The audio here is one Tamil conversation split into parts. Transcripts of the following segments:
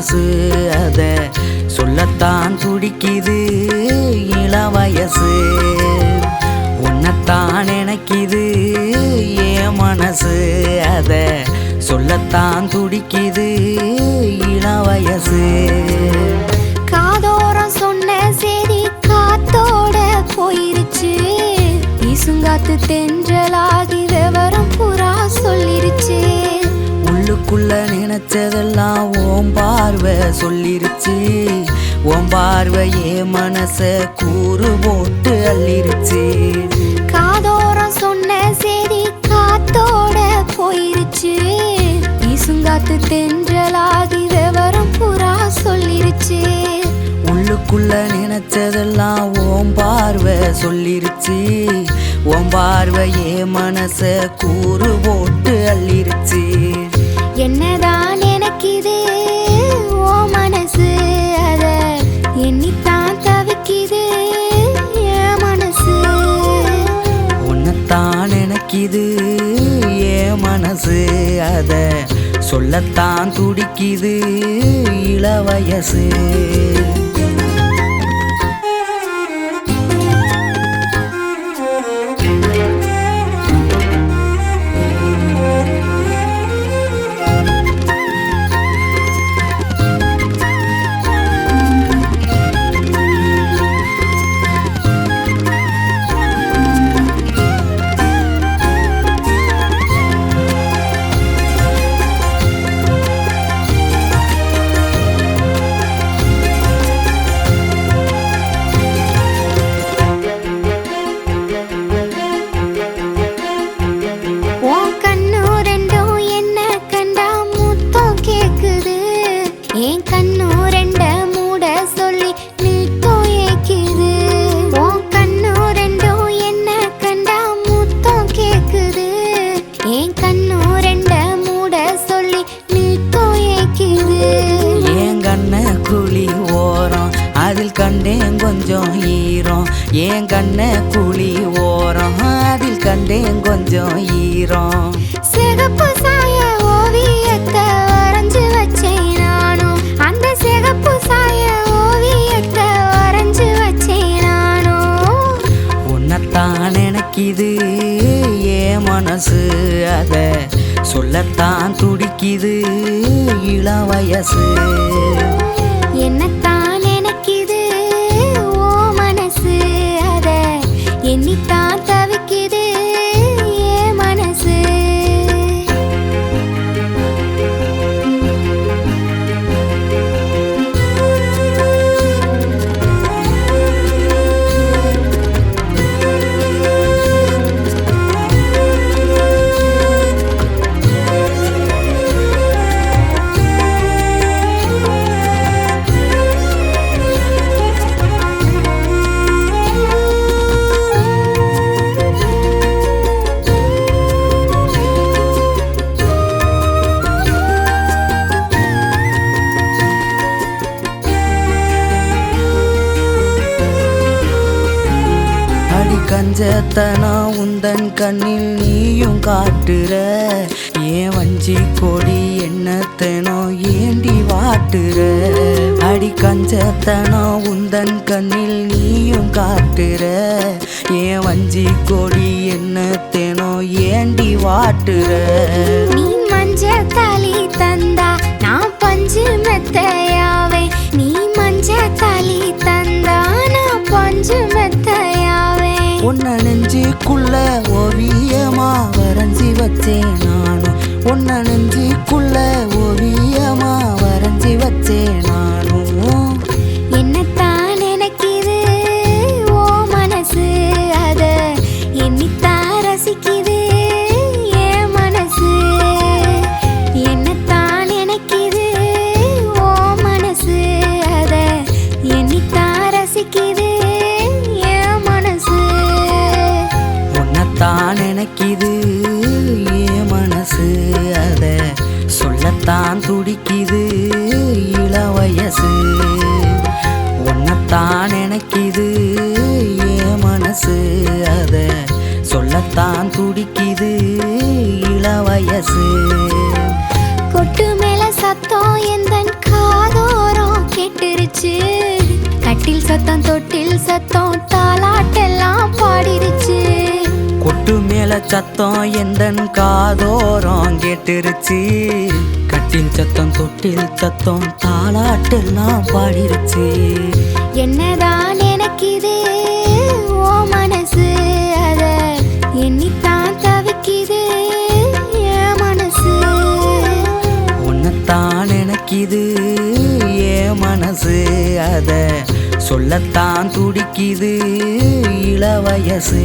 மனசு அத சொல்லத்தான் துடிக்குது இள வயசு. உன்னத்தான் நினைக்குது ஏ மனசு அத சொல்லத்தான் துடிக்குது இள வயசு. காதோரம் சொன்ன சரி காத்தோட போயிருச்சு. இசுங்காத்து தென்றலாகி விவரம் புறா சொல்லிருச்சு. உள்ளுக்குள்ள நினைச்சதெல்லாம் ஓம் பார்வை சொல்லிருச்சு. ஓம் பார்வையே மனச கூறு போட்டு அள்ளிருச்சு. காதோரம் சொன்ன செய்தி காத்தோட போயிருச்சு. வீசுங்காத்து தென்றலாகி விவரம் புறா சொல்லிருச்சு. உள்ளுக்குள்ள நினைச்சதெல்லாம் ஓம் பார்வை சொல்லிருச்சு. ஓம் பார்வையே மனச கூறு போட்டு அள்ளிருச்சு. சொல்லத்தான் துடிக்குது இளவயசு. கண்டேன் கொஞ்சம் ஈரம். சிகப்பு சாய ஓவியத்தை வரைஞ்சு வச்சேன் நானும். அந்த சிகப்பு சாய ஓவியத்தை வரைஞ்சு வச்சேன் நானும். உன்னைத்தான் நினைக்குது என் மனசு அத. சொல்லத்தான் துடிக்குது இளவயசு என்னத்தான் நினைக்குது ஓ மனசு அத. எண்ணித்தான் தவிக்குது ரத்தனா உந்தன் கண்ணில் நீயும் காட்டுற. ஏன் வஞ்சி கொடி என்னத்தனோ ஏண்டி வாட்டுற? அடி கஞ்சத்தனா உந்தன் கண்ணில் நீயும் காட்டுற. ஏன் வஞ்சி கொடி என்னத்தனோ ஏண்டி வாட்டுற? நீ மஞ்ச தாலி தந்தா நான் பஞ்சு மெத்தையாவே. நீ மஞ்ச தாலி தந்தா நான் பஞ்சு உன்னை நெஞ்சுக்குள்ள ஓவியமா வரைஞ்சி வச்சேன் நானும். உன்னை நெஞ்சுக்குள்ள ஓவியமா வரைஞ்சி வச்சேன் நானும். தான் நினைக்கிது. என் மனசு அதை சொல்லத்தான் துடிக்குது. இள வயசு. கொட்டு மேல சத்தம் எந்த காதோரம் கேட்டுருச்சு. கட்டில் சத்தம் தொட்டில் சத்தம் தாலாட்டெல்லாம் பாடிருச்சு. கொட்டு மேல சத்தம் எந்த காதோரம் கேட்டுருச்சு. சின் சத்தம் தொட்டில் சத்தம் தாளாட்டு பாடிருச்சு என்னதான் எனக்கு இது ஓ மனசு அத எண்ணித்தான் தவிக்குது. என் மனசு? உன்னைத்தான் எனக்கிது என் மனசு அத சொல்லத்தான் துடிக்குது. இளவயசு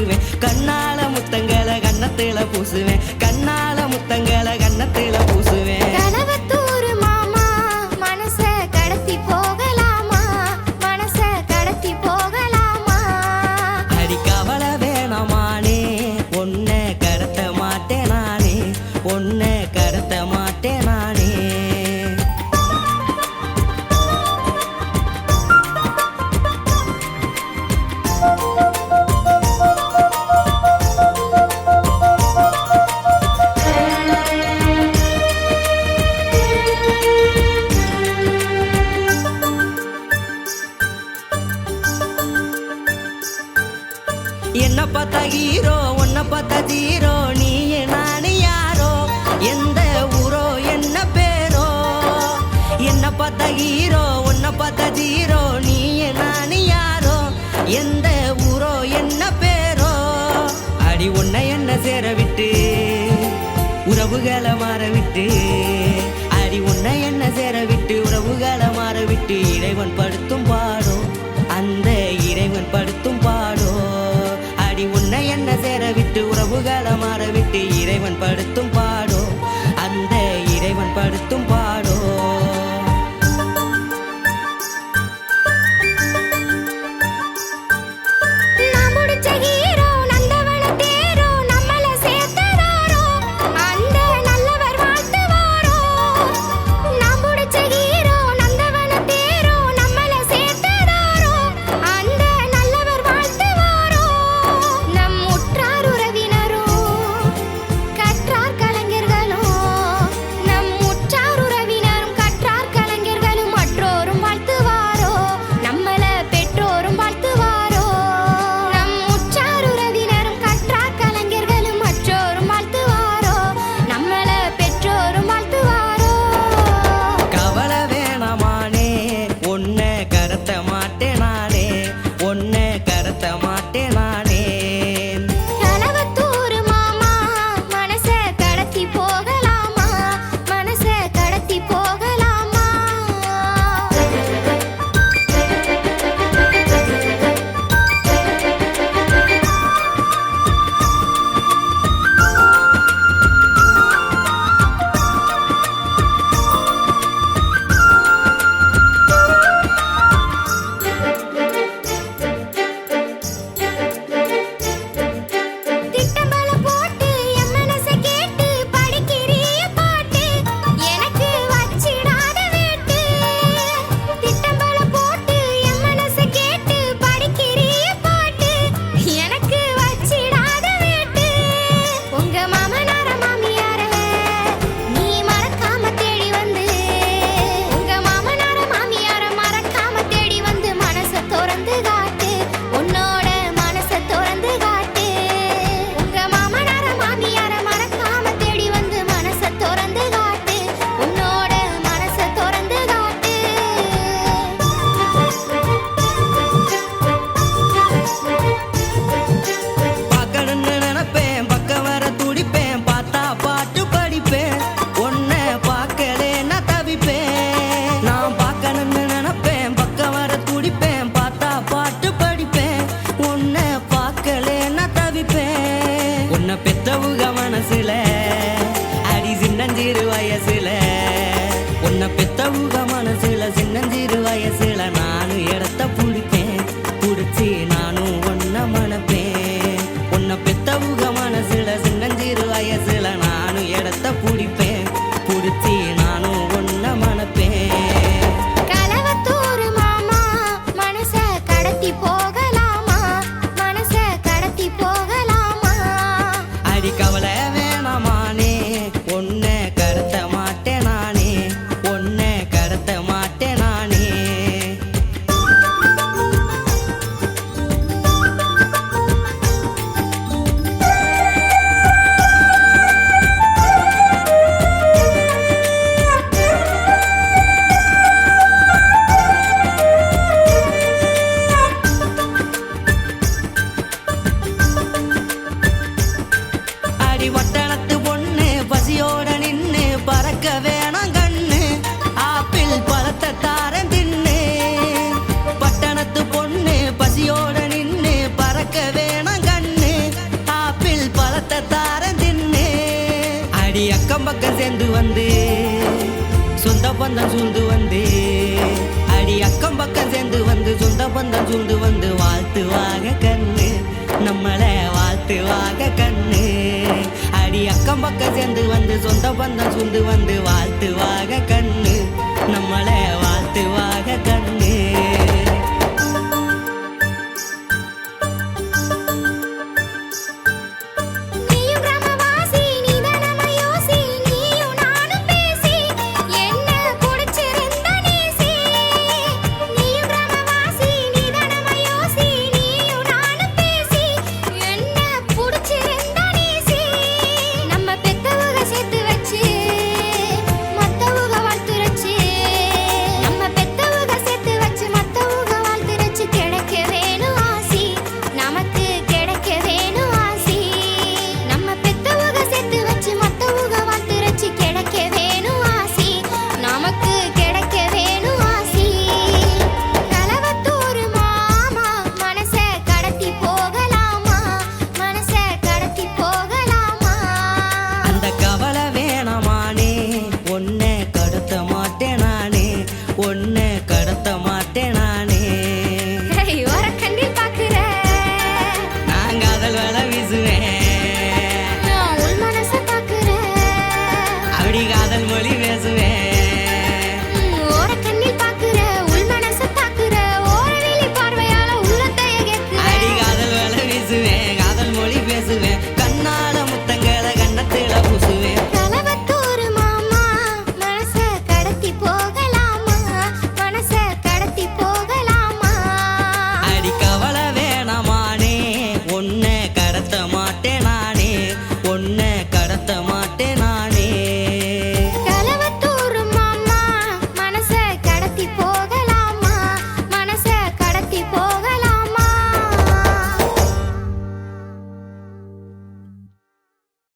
பேசுவேன். கண்ணால பார்த்தா ஹீரோ உன்னை பார்த்தா ஜீரோ. நீ நானு யாரோ? எந்த ஊரோ என்ன பேரோ? என்ன பார்த்தா ஹீரோ உன்னை பார்த்தா ஜீரோ. நீ நானு யாரோ? எந்த ஊரோ என்ன பேரோ? அடி உன்னை என்ன சேர விட்டு? உறவுகளை மாற விட்டு? உறவுகளை மாறவிட்டு இறைவன் படுத்தும் பா பந்தம் சூழ்ந்து வந்து அடி அக்கம் பக்கம் சேர்ந்து வந்து சொந்த பந்தம் சூழ்ந்து வந்து வாழ்த்துவாக கண்ணு நம்மளை வாழ்த்துவாக கண்ணு. அடி அக்கம் பக்கம் சேர்ந்து வந்து சொந்த பந்தம் சூழ்ந்து வந்து வாழ்த்துவாக கண்ணு நம்மளை